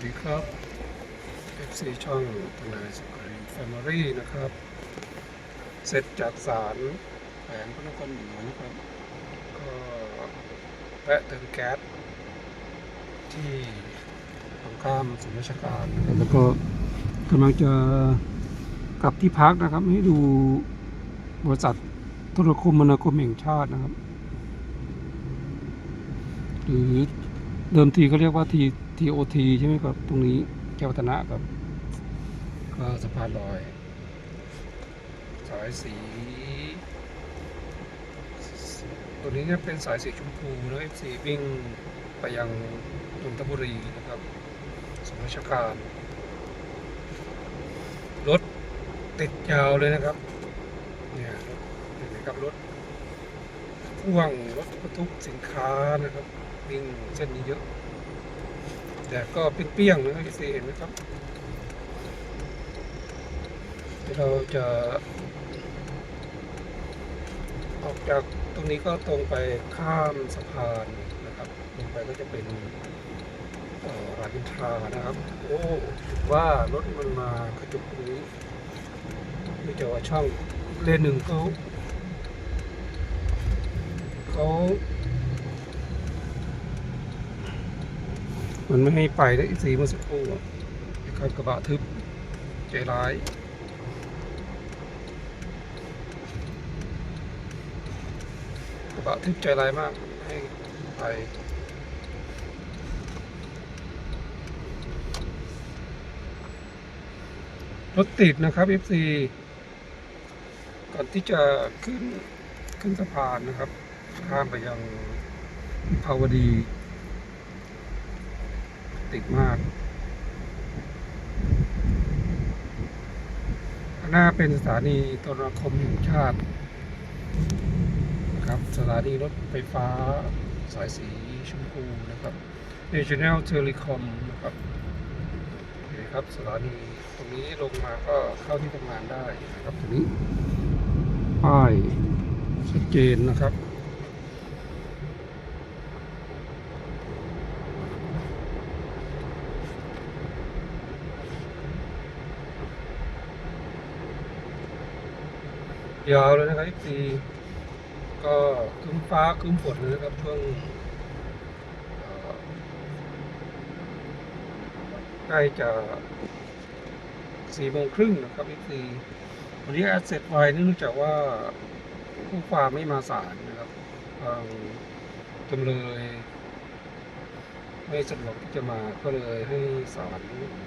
วัสดีครับ FC ช่องทนายสกรีแฟมิลี่นะครับ เสร็จจากศาลแขวงพระนครเหนือนะครับ ก็แวะเติมแก๊สที่ตรงข้ามศูนย์ราชการนแล้วก็กำลังจะกลับที่พักนะครับ ให้ดูบริษัทโทรคมนาคมแห่งชาตินะครับ หรือเดิมทีเขาเรียกว่า T TOT ใช่ไหมครับ ตรงนี้แก้ววัฒนะครับ ก็สะพานลอยสายสี ตัวนี้เนี่ยเป็นสายสีชมพูนะ FC วิ่งไปยังนนทบุรีนะครับสมราชการรถติดยาวเลยนะครับ เนี่ยเห็นไหมครับรถพ่วงรถบรรทุกสินค้านะครับ วิ่งเส้นนี้เยอะ แดดก็เปรี้ยงๆนะครับพี่เห็นไหมครับ เราจะออกจากตรงนี้ก็ตรงไปข้ามสะพานนะครับลงไปก็จะเป็นเอ่อรามอินทรานะครับ โอ้ว่ารถมันมากระจุกตรงนี้ไม่จะว่าช่องเลนหนึ่งเขาเขา มันไม่ให้ไปนะอีสีเมื่อสักครู่คันกระบะทึบใจร้ายกระบะทึบใจร้ายมากให้ไปรถติดนะครับ FC ก่อนที่จะขึ้นขึ้นสะพานนะครับ ข้ามไปยังภาวดี ติดมาก หน้าเป็นสถานีโทรคมแห่งชาติครับสถานีรถไฟฟ้าสายสีชมพูนะครับ National Telecom นะครับนี่ครับสถานีตรงนี้ลงมาก็เข้าที่ทำงานได้นะครับตรงนี้ป้ายชัดเจนนะครับ ยาวเลยนะครับทีก็คึ้มฟ้าคึ้มฝนเลยนะครับช่วงใกล้จะสี่โมงครึ่งนะครับทีวันนี้อาเสร็จไวเนื่องจากว่าผู้ความไม่มาศาลนะครับทางจำเลยไม่สะดวกที่จะมาก็เลยให้ศาล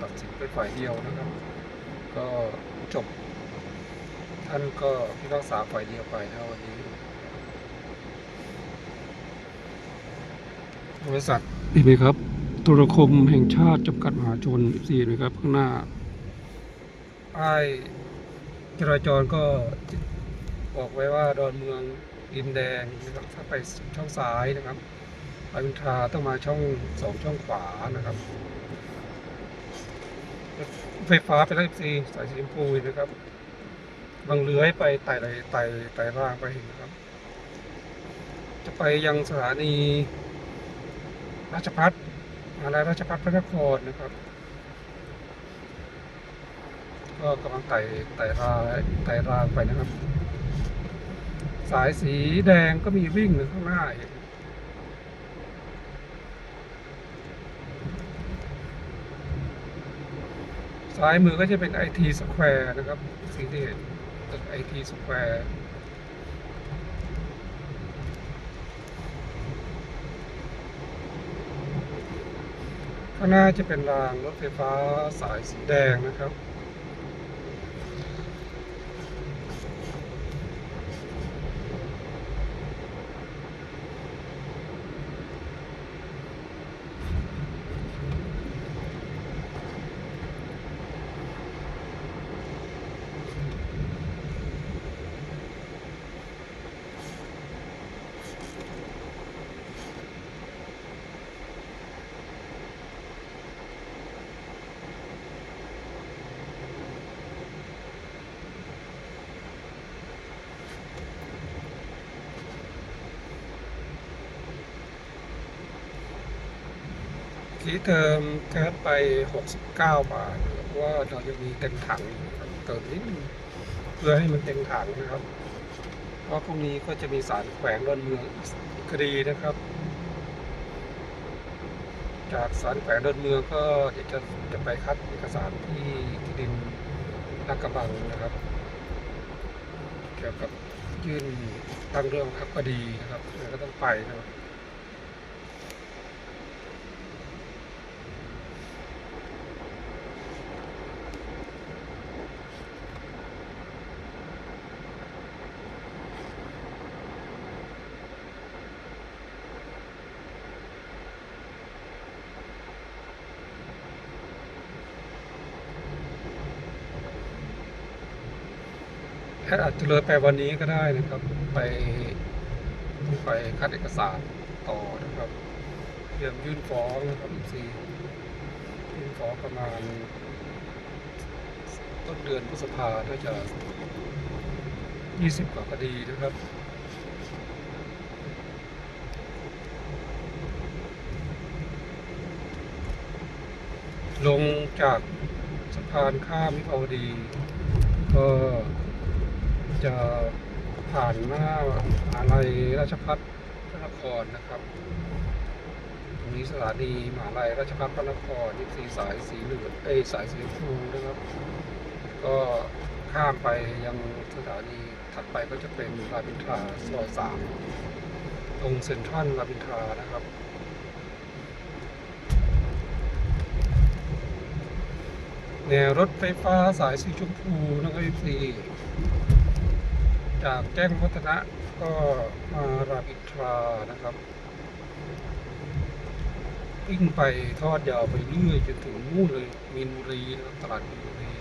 ตัดสินไปฝ่ายเดียวนะครับ ก็จบ ท่านก็พิพากษาฝ่ายเดียวไปนะวันนี้ บริษัทนี่ไหมครับโทรคมแห่งชาติจำกัดมหาชนสี่นะครับ ข้างหน้าป้ายจราจรก็บอกไว้ว่าดอนเมืองดินแดงนะครับถ้าไปช่องซ้ายนะครับไปวินทราต้องมาช่องสองช่องขวานะครับไฟฟ้าไปแล้วสีสายสีชมพูนะครับ บางเลื้อยไปไต่ไต่ไต่ไต่ร่างไปนะครับ จะไปยังสถานี ราชพัฒมหาลัยราชพัฒพระนครนะครับ ก็กำลังไต่ไต่รางไต่รางไปนะครับ สายสีแดงก็มีวิ่งข้างหน้าอีกซ้ายมือก็จะเป็นไอทีสแควร์นะครับสิ่งที่เห็น ตึกไอทีสแควร์ข้างหน้าจะเป็นรางรถไฟฟ้าสายสีแดงนะครับีเติมแก๊สไป 69 บาทว่าเรายังมีเต็มถังเติมนิดนึงเพื่อให้มันเต็มถังนะครับ เพราะพรุ่งนี้ก็จะมีสารแขวงดอนเมืองคดีนะครับ จากสารแขวงดอนเมืองก็เดี๋ยวจะจะไปคัดเอกสารที่ที่ดินลาดกระบังนะครับ เกี่ยวกับยื่นตั้งเรื่องครับคดีนะครับก็ต้องไปนะครับ แพทย์อาจจะเลยไปวันนี้ก็ได้นะครับ ไปไปคัดเอกสารต่อนะครับเตรียมยื่นฟ้องนะครับซียื่นฟ้องประมาณต้นเดือนพฤษภาน่าจะ20กว่าคดีนะครับลงจากสะพานข้ามวิภาวดี ก็ จะผ่านหน้าอะไรราชพัฒพระนครนะครับตรงนี้สถานีมหาลัยราชพัฒพระนครนี่สีสายสีเหลืองเอสายสีชมพูนะครับ ก็ข้ามไปยังสถานีถัดไปก็จะเป็นรามอินทราซอยสามตรงเซ็นทรัลรามอินทรานะครับแนวรถไฟฟ้าสายสีชมพูนะครับสี จากแจ้งวัฒนะก็มารามอินทรานะครับวิ่งไปทอดยาวไปเรื่อยจนถึงนู่นเลยมีนบุรีนะครับตลาดมีนบุรี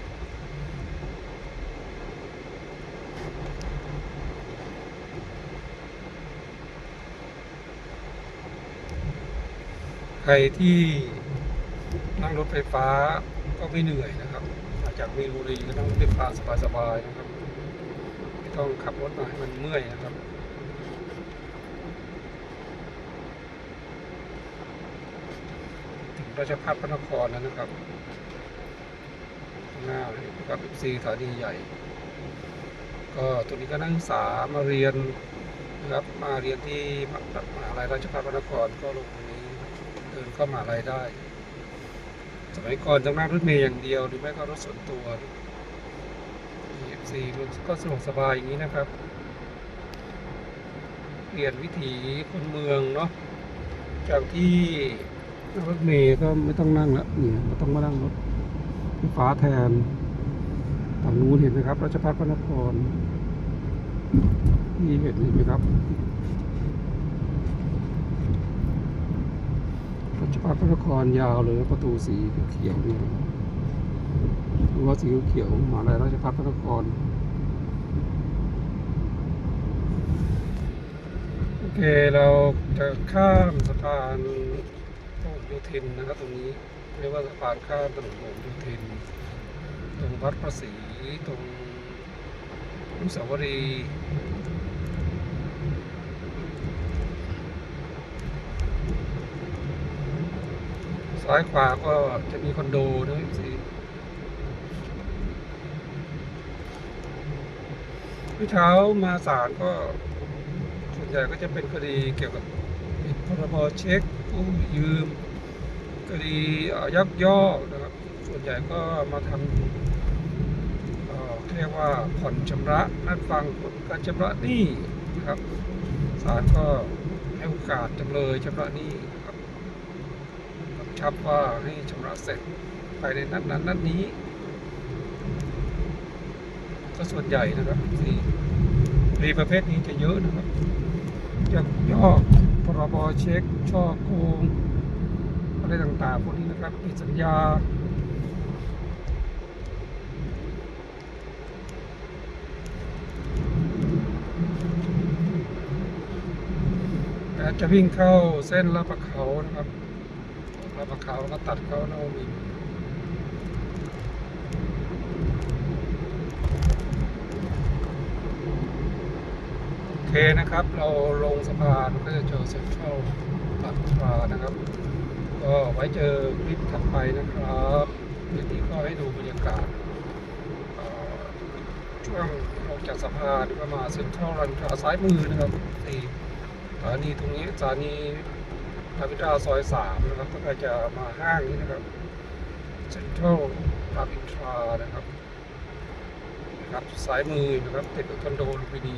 ใครที่นั่งรถไฟฟ้าก็ไม่เหนื่อยนะครับ จากมีนบุรีก็นั่งรถไฟฟ้าสบายๆนะครับ ต้องขับรถมาให้มันเมื่อยนะครับถึงราชพัฒพระนครแล้วนะครับงหน้าเลยนะครับซีสถานีใหญ่ ก็ตัวนี้ก็นักศึกษามาเรียนนะครับมาเรียนที่มหาลัยราชภัฏพระนครก็ลงตรงนี้เดินเข้ามหาลัยได้ สมัยก่อนต้องนั่งรถเมล์อย่างเดียวหรือไม่ก็รถส่วนตัว EFC มันก็สะดวกสบายอย่างนี้นะครับ เปลี่ยนวิถีคนเมืองเนาะจากที่รถเมล์ก็ไม่ต้องนั่งแล้วนี่ไม่ต้องมานั่งรถไฟฟ้าแทนฝั่งนู้นเห็นไหมครับราชพัฒพระนครนี่เห็นไหมครับราชพัฒพระนครยาวเลยประตูสีเขียวเนี่ย รั้วสีเขียวมหาลัยราชพัฒพระนครโอเคเราจะข้ามสะพานพหลโยธินนะครับตรงนี้เรียกว่าสะพานข้ามถนนพหลโยธิน ตรงวัดพระศรีตรงอนุสาวรีย์ซ้ายขวาก็จะมีคอนโดนะสิ เมื่เช้ามาศาลก็ส่วนใหญ่ก็จะเป็นคดีเกี่ยวกับผิดพรบเช็คกู้ยืมคดียักยอกนะครับ ส่วนใหญ่ก็มาทำเอ่อเรียกว่าผ่อนชำระนัดฟังผลการชำระหนี้นะครับศาลก็ให้โอกาสจำเลยชำระหนี้นครับชับว่าให้ชำระเสร็จภายในนัดนั้นนัดนี้ ก็ส่วนใหญ่นะครับที่คดีประเภทนี้จะเยอะนะครับยักยอกพรบเช็ค ช่อโกงอะไรต่างๆพวกนี้นะครับผิดสัญญาจะวิ่งเข้าเส้นลาดประเขานะครับลาดประเขาก็ตัดเข้านวมินทร์โอเนะครับ เราลงสะพานก็จะเจอเซ็นทรัลตัดทรานะครับ ก็ไว้เจอคลิปถัดไปนะครับคลิปนี้ก็ให้ดูบรรยากาศช่วงออกจากสะพานก็มาเซ็นทรัลรันทราซ้ายมือนะครับที่สถานีตรงนี้สถานีรามอินทราซอยสามนะครับถ้าใครจะมาห้างนี้นะครับเซ็นทรัลรามอินทรานะครับนะครับซ้ายมือนะครับติดกับคอนโดลุมพินี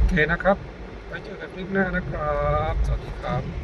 โอ เคนะครับ ไว้เจอกันคลิปหน้านะครับ สวัสดีครับ